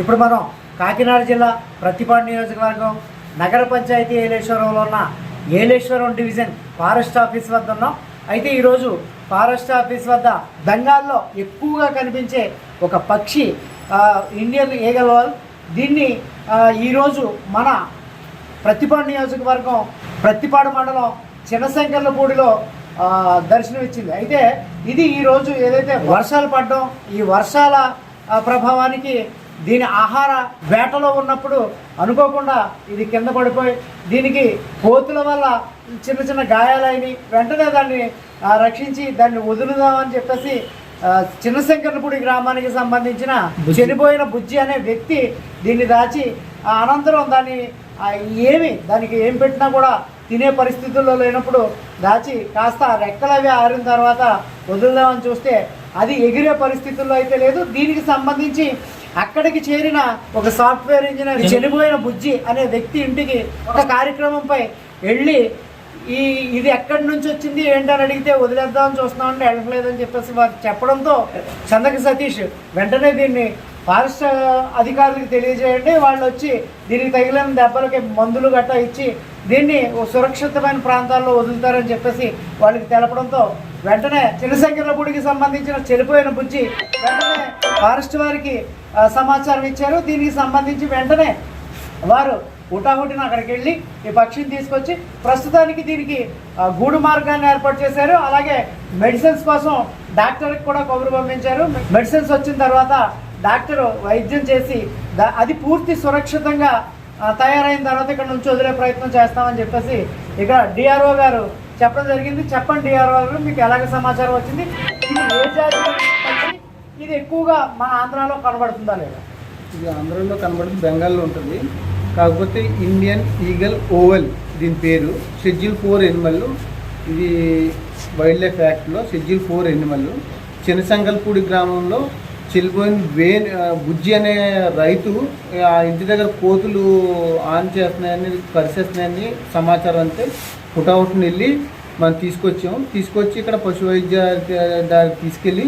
ఇప్పుడు మనం కాకినాడ జిల్లా ప్రతిపాడు నియోజకవర్గం నగర పంచాయతీ ఏలేశ్వరంలో ఉన్న ఏలేశ్వరం డివిజన్ ఫారెస్ట్ ఆఫీస్ వద్ద ఉన్నాం. అయితే ఈరోజు ఫారెస్ట్ ఆఫీస్ వద్ద బెంగాల్లో ఎక్కువగా కనిపించే ఒక పక్షి ఇండియన్ ఇండియన్ ఏగల్వాల్ దీన్ని ఈరోజు మన ప్రతిపాడు నియోజకవర్గం ప్రతిపాడు మండలం చిన్నశంకర్లపూడిలో దర్శనమిచ్చింది. అయితే ఇది ఈరోజు ఏదైతే వర్షాలు పడడం ఈ వర్షాల ప్రభావానికి దీని ఆహార వేటలో ఉన్నప్పుడు అనుకోకుండా ఇది కింద పడిపోయి దీనికి కోతుల వల్ల చిన్న చిన్న గాయాలైన వెంటనే దాన్ని రక్షించి దాన్ని వదులుదామని చెప్పేసి ఆ, చిన్నశంకర్లపూడి గ్రామానికి సంబంధించిన చనిపోయిన బుజ్జి అనే వ్యక్తి దీన్ని దాచి అనంతరం దాన్ని ఏమి దానికి ఏం పెట్టినా కూడా తినే పరిస్థితుల్లో లేనప్పుడు దాచి కాస్త రెక్కలు అవి ఆరిన తర్వాత వదులుదామని చూస్తే అది ఎగిరే పరిస్థితుల్లో అయితే లేదు. దీనికి సంబంధించి అక్కడికి చేరిన ఒక సాఫ్ట్వేర్ ఇంజనీర్ చనిపోయిన బుజ్జి అనే వ్యక్తి ఇంటికి ఒక కార్యక్రమంపై వెళ్ళి ఈ ఇది ఎక్కడి నుంచి వచ్చింది? ఏంటని అడిగితే వదిలేద్దామని చూస్తున్నామంటే వెళ్ళట్లేదని చెప్పేసి వారు చెప్పడంతో చందక సతీష్ వెంటనే దీన్ని ఫారెస్ట్ అధికారులకు తెలియజేయండి. వాళ్ళు వచ్చి దీనికి తగిలిన దెబ్బలకి మందులు గట్టా ఇచ్చి దీన్ని సురక్షితమైన ప్రాంతాల్లో వదులుతారని చెప్పేసి వాళ్ళకి తెలపడంతో వెంటనే చిన్నశంకర్లపూడికి సంబంధించిన చనిపోయిన బుజ్జి వెంటనే ఫారెస్ట్ వారికి సమాచారం ఇచ్చారు. దీనికి సంబంధించి వెంటనే వారు హుటాహుటిన అక్కడికి వెళ్ళి ఈ పక్షిని తీసుకొచ్చి ప్రస్తుతానికి దీనికి గూడు మార్గాన్ని ఏర్పాటు చేశారు. అలాగే మెడిసిన్స్ కోసం డాక్టర్కి కూడా కబురు పంపించారు. మెడిసిన్స్ వచ్చిన తర్వాత డాక్టర్ వైద్యం చేసి అది పూర్తి సురక్షితంగా తయారైన తర్వాత ఇక్కడ నుంచి వదిలే ప్రయత్నం చేస్తామని చెప్పేసి ఇక్కడ డిఆర్ఓ గారు చెప్పడం జరిగింది. చెప్పండి డిఆర్ఓ మీకు ఎలాగ సమాచారం వచ్చింది? ఇది ఏ జాతి ఇది ఎక్కువగా మన ఆంధ్రాలో కనబడుతుందా లేదా? ఇది ఆంధ్రలో కనబడుతుంది బెంగాల్లో ఉంటుంది. కాకపోతే ఇండియన్ ఈగల్ ఓవెల్ దీని పేరు. Schedule four animal. ఇది వైల్డ్ లైఫ్ యాక్ట్లో షెడ్యూల్ ఫోర్ ఎనిమల్. చిన్నసంగల్పూడి గ్రామంలో చెల్లిపోయిన వే బుజ్జి అనే రైతు ఆ ఇంటి దగ్గర కోతులు ఆన్ చేస్తున్నాయని పరిచేస్తున్నాయని సమాచారం అంతే. హుటాహుటిని వెళ్ళి మనం తీసుకొచ్చాం తీసుకొచ్చి ఇక్కడ పశు వైద్య దానికి తీసుకెళ్ళి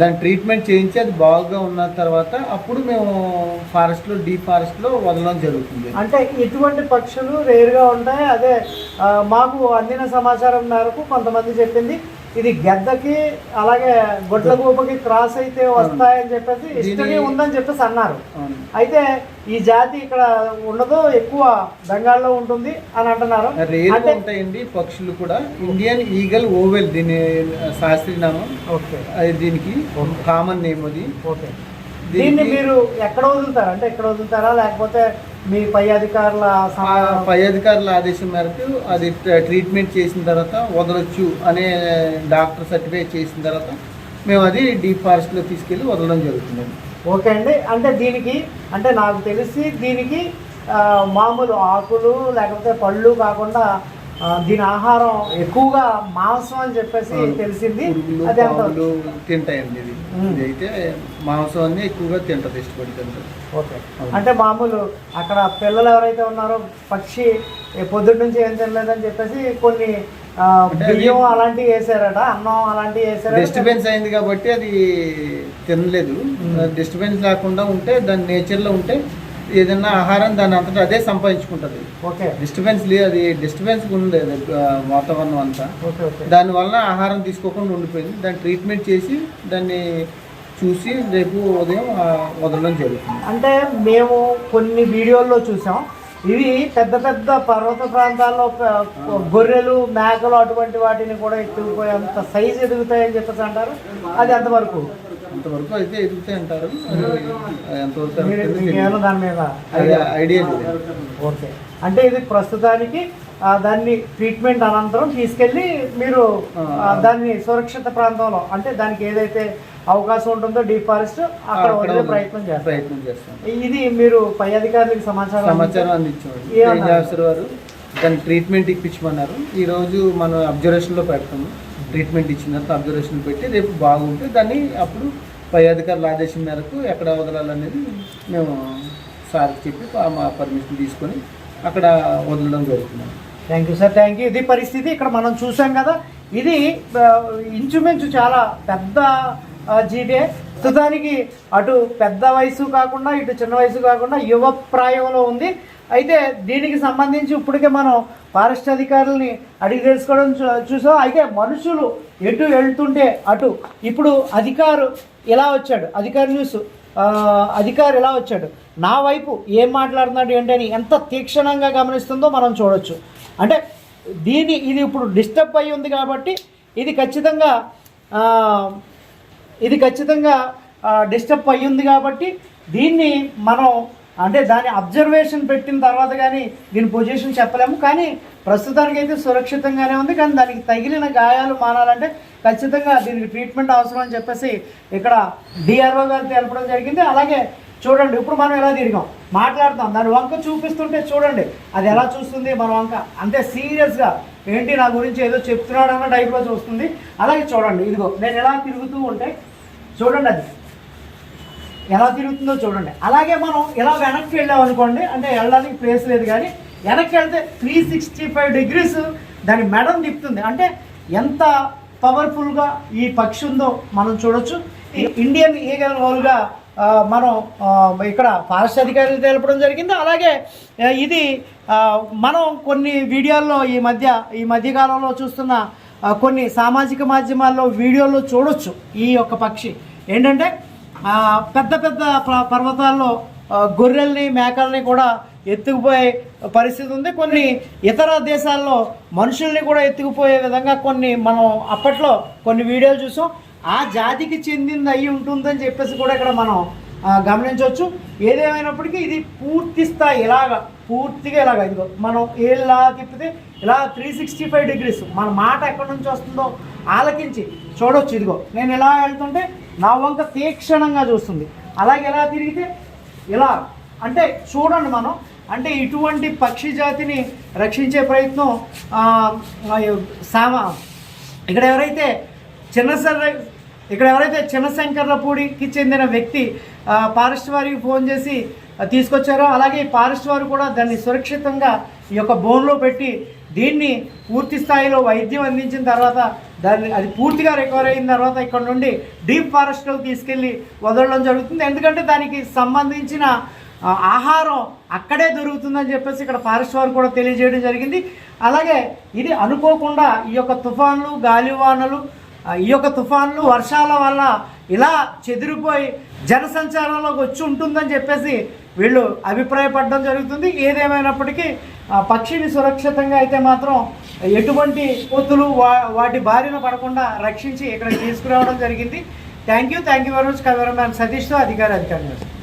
దాని ట్రీట్మెంట్ చేయించి అది బాగా ఉన్న తర్వాత అప్పుడు మేము ఫారెస్ట్లో డీప్ ఫారెస్ట్లో వదలడం జరుగుతుంది. అంటే ఇటువంటి పక్షులు రేరుగా ఉంటాయి. అదే మాకు అందిన సమాచారం మేరకు కొంతమంది చెప్పింది. ఇది గెద్దకి అలాగే గొడ్ల గూపకి క్రాస్ అయితే వస్తాయని చెప్పేసి హిస్టరీ దీని- ఉందని చెప్పేసి అన్నారు. అయితే ఈ జాతి ఇక్కడ ఉండదు ఎక్కువ బెంగాల్లో ఉంటుంది అని అంటున్నారు. అంటే ఉంటాయండి పక్షులు కూడా. ఇండియన్ ఈగల్ ఓవెల్ దీని శాస్త్రీయ నామం ఓకే. అది దీనికి కామన్ నేమ్ అది. ఓకే. దీన్ని మీరు ఎక్కడ వదులుతారా? అంటే ఎక్కడ వదులుతారా? లేకపోతే మీ పై అధికారుల పై అధికారుల ఆదేశం మేరకు అది ట్ర- ట్రీట్మెంట్ చేసిన తర్వాత వదలొచ్చు అనే డాక్టర్ సర్టిఫికేట్ చేసిన తర్వాత మేము అది డీప్ ఫారెస్ట్లో తీసుకెళ్ళి వదలడం జరుగుతుంది. ఓకే అండి. అంటే దీనికి అంటే నాకు తెలిసి దీనికి మామూలు ఆకులు లేకపోతే పళ్ళు కాకుండా దీని ఆహారం ఎక్కువగా మాంసం అని చెప్పేసి తెలిసింది. తింటాయండి ఇది. మ్మ్. ఇది అయితే మాంసాన్ని ఎక్కువగా తింటది ఇష్టపడి తింటది ఓకే. అంటే మామూలు అక్కడ పిల్లలు ఎవరైతే ఉన్నారో పక్షి పొద్దున్న నుంచి ఏం తినలేదని చెప్పేసి కొన్ని బియ్యం అలాంటివి వేసారట అన్నం అలాంటివి వేసారట. డిస్టర్బెన్స్ అయింది కాబట్టి అది తినలేదు. డిస్టర్బెన్స్ లేకుండా ఉంటే దాని నేచర్లో ఉంటే ఏదైనా ఆహారం దాని అంతటా అదే సంపాదించుకుంటుంది. ఓకే. డిస్టర్బెన్స్ లేదు అది డిస్టర్బెన్స్ ఉంది వాతావరణం అంతా. Okay okay. దానివల్ల ఆహారం తీసుకోకుండా ఉండిపోయింది. దాన్ని ట్రీట్మెంట్ చేసి దాన్ని చూసి రేపు ఉదయం వదలడం జరుగుతుంది. అంటే మేము కొన్ని వీడియోల్లో చూసాం. ఇవి పెద్ద పెద్ద పర్వత ప్రాంతాల్లో గొర్రెలు మేకలు అటువంటి వాటిని కూడా ఎత్తుకుపోయేంత సైజు ఎదుగుతాయని చెప్పేసి అంటారు. అది ఎంతవరకు? అంతవరకు అయితే ఎదుగుతాయి అంటారు. ఎంతవరకు దాని ఐడియా ఓకే. అంటే ఇది ప్రస్తుతానికి దాన్ని ట్రీట్మెంట్ అనంతరం తీసుకెళ్ళి మీరు దాన్ని సురక్షిత ప్రాంతంలో అంటే దానికి ఏదైతే అవకాశం ఉంటుందో డీప్ ఫారెస్ట్ అక్కడ వదిలే ప్రయత్నం చేస్తారు. ప్రయత్నం చేస్తాం. ఇది మీరు పై అధికారులకు సమాచారం సమాచారం అందించారు వారు దానికి ట్రీట్మెంట్ ఇప్పించమన్నారు. ఈ రోజు మనం అబ్జర్వేషన్లో పెడతాము. ట్రీట్మెంట్ ఇచ్చిన తర్వాత అబ్జర్వేషన్ పెట్టి రేపు బాగుంటే దాన్ని అప్పుడు పై అధికారుల ఆదేశం మేరకు ఎక్కడ వదలాలనేది మేము సార్ చెప్పి మా పర్మిషన్ తీసుకొని అక్కడ వదలడం జరుగుతున్నాం thank you sir thank you ఇది పరిస్థితి ఇక్కడ మనం చూసాం కదా. ఇది ఇంచుమించు చాలా పెద్ద జీవే. ప్రస్తుతానికి అటు పెద్ద వయసు కాకుండా ఇటు చిన్న వయసు కాకుండా యువ ప్రాయంలో ఉంది. అయితే దీనికి సంబంధించి ఇప్పటికే మనం ఫారెస్ట్ అధికారులని అడిగి తెలుసుకోవడం చూ- చూసాం. అయితే మనుషులు ఎటు వెళ్తుంటే అటు. ఇప్పుడు అధికారు ఎలా వచ్చాడు? అధికారి న్యూస్. అధికారు ఇలా ఎలా వచ్చాడు? నా వైపు ఏం మాట్లాడుతున్నాడు ఏంటని ఎంత తీక్షణంగా గమనిస్తుందో మనం చూడొచ్చు. అంటే దీని ఇది ఇప్పుడు డిస్టర్బ్ అయి ఉంది కాబట్టి ఇది ఖచ్చితంగా ఇది ఖచ్చితంగా డిస్టర్బ్ అయ్యి ఉంది కాబట్టి దీన్ని మనం అంటే దాని అబ్జర్వేషన్ పెట్టిన తర్వాత కానీ దీని పొజిషన్ చెప్పలేము. కానీ ప్రస్తుతానికి అయితే సురక్షితంగానే ఉంది. కానీ దానికి తగిలిన గాయాలు మానాలంటే ఖచ్చితంగా దీనికి ట్రీట్మెంట్ అవసరం అని చెప్పేసి ఇక్కడ డిఆర్ఓ గారు తెలపడం జరిగింది. అలాగే చూడండి ఇప్పుడు మనం ఎలా తిరిగాం? మాట్లాడతాం. దాని వంక చూపిస్తుంటే చూడండి అది ఎలా చూస్తుంది? మన వంక అంతే సీరియస్గా ఏంటి నా గురించి ఏదో చెప్తున్నాడు అన్న టైప్లో చూస్తుంది. అలాగే చూడండి ఇదిగో నేను ఎలా తిరుగుతూ ఉంటే చూడండి అది. ఎలా తిరుగుతుందో చూడండి. అలాగే మనం ఇలా వెనక్కి వెళ్ళాం అనుకోండి అంటే వెళ్ళడానికి ప్లేస్ లేదు కానీ వెనక్కి వెళ్తే త్రీ సిక్స్టీ ఫైవ్ డిగ్రీస్ దాని మెడం తిప్పుతుంది. అంటే ఎంత పవర్ఫుల్గా ఈ పక్షి ఉందో మనం చూడొచ్చు. ఇండియన్ ఈగల్ వాల్గా మనం ఇక్కడ ఫారెస్ట్ అధికారులు తెలపడం జరిగింది. అలాగే ఇది మనం కొన్ని వీడియోల్లో ఈ మధ్య ఈ మధ్యకాలంలో చూస్తున్న కొన్ని సామాజిక మాధ్యమాల్లో వీడియోల్లో చూడొచ్చు ఈ యొక్క పక్షి. ఏంటంటే పెద్ద పెద్ద ప- పర్వతాల్లో గొర్రెల్ని మేకల్ని కూడా ఎత్తుకుపోయే పరిస్థితి ఉంది. కొన్ని ఇతర దేశాల్లో మనుషుల్ని కూడా ఎత్తుకుపోయే విధంగా కొన్ని మనం అప్పట్లో కొన్ని వీడియోలు చూసాం. ఆ జాతికి చెందింది అయి ఉంటుందని చెప్పేసి కూడా ఇక్కడ మనం గమనించవచ్చు. ఏదేమైనప్పటికీ ఇది పూర్తి స్థాయి ఇలాగ పూర్తిగా ఇలాగ. ఇదిగో మనం ఇలా తిప్పితే ఇలా త్రీ సిక్స్టీ ఫైవ్ డిగ్రీస్ మన మాట ఎక్కడి నుంచి వస్తుందో ఆలకించి చూడొచ్చు. ఇదిగో నేను ఇలా వెళ్తుంటే నా వంక తీక్షణంగా చూస్తుంది. అలాగే ఎలా తిరిగితే? ఇలా. అంటే చూడండి మనం. అంటే ఇటువంటి పక్షి జాతిని రక్షించే ప్రయత్నం సామ సామా ఇక్కడ ఎవరైతే చిన్నసర ఇక్కడ ఎవరైతే చిన్నశంకర్లపూడికి చెందిన వ్యక్తి పారిస్ట్ వారికి ఫోన్ చేసి తీసుకొచ్చారో అలాగే ఈ వారు కూడా దాన్ని సురక్షితంగా ఈ యొక్క బోన్లో పెట్టి దీన్ని పూర్తి స్థాయిలో వైద్యం అందించిన తర్వాత దాన్ని అది పూర్తిగా రికవర్ అయిన తర్వాత ఇక్కడ నుండి డీప్ ఫారెస్ట్లోకి తీసుకెళ్ళి వదలడం జరుగుతుంది. ఎందుకంటే దానికి సంబంధించిన ఆహారం అక్కడే దొరుకుతుందని చెప్పేసి ఇక్కడ ఫారెస్ట్ వారు కూడా తెలియజేయడం జరిగింది. అలాగే ఇది అనుకోకుండా ఈ యొక్క తుఫాన్లు గాలివానలు ఈ యొక్క తుఫాన్లు వర్షాల వల్ల ఇలా చెదిరిపోయి జనసంచారంలోకి వచ్చి ఉంటుందని చెప్పేసి వీళ్ళు అభిప్రాయపడడం జరుగుతుంది. ఏదేమైనప్పటికీ ఆ, పక్షిని సురక్షితంగా అయితే మాత్రం ఎటువంటి పొత్తులు వా వాటి బారిన పడకుండా రక్షించి ఇక్కడ తీసుకురావడం జరిగింది. Thank you. Thank you very much cameraman సతీష్తో అధికారి అధికారి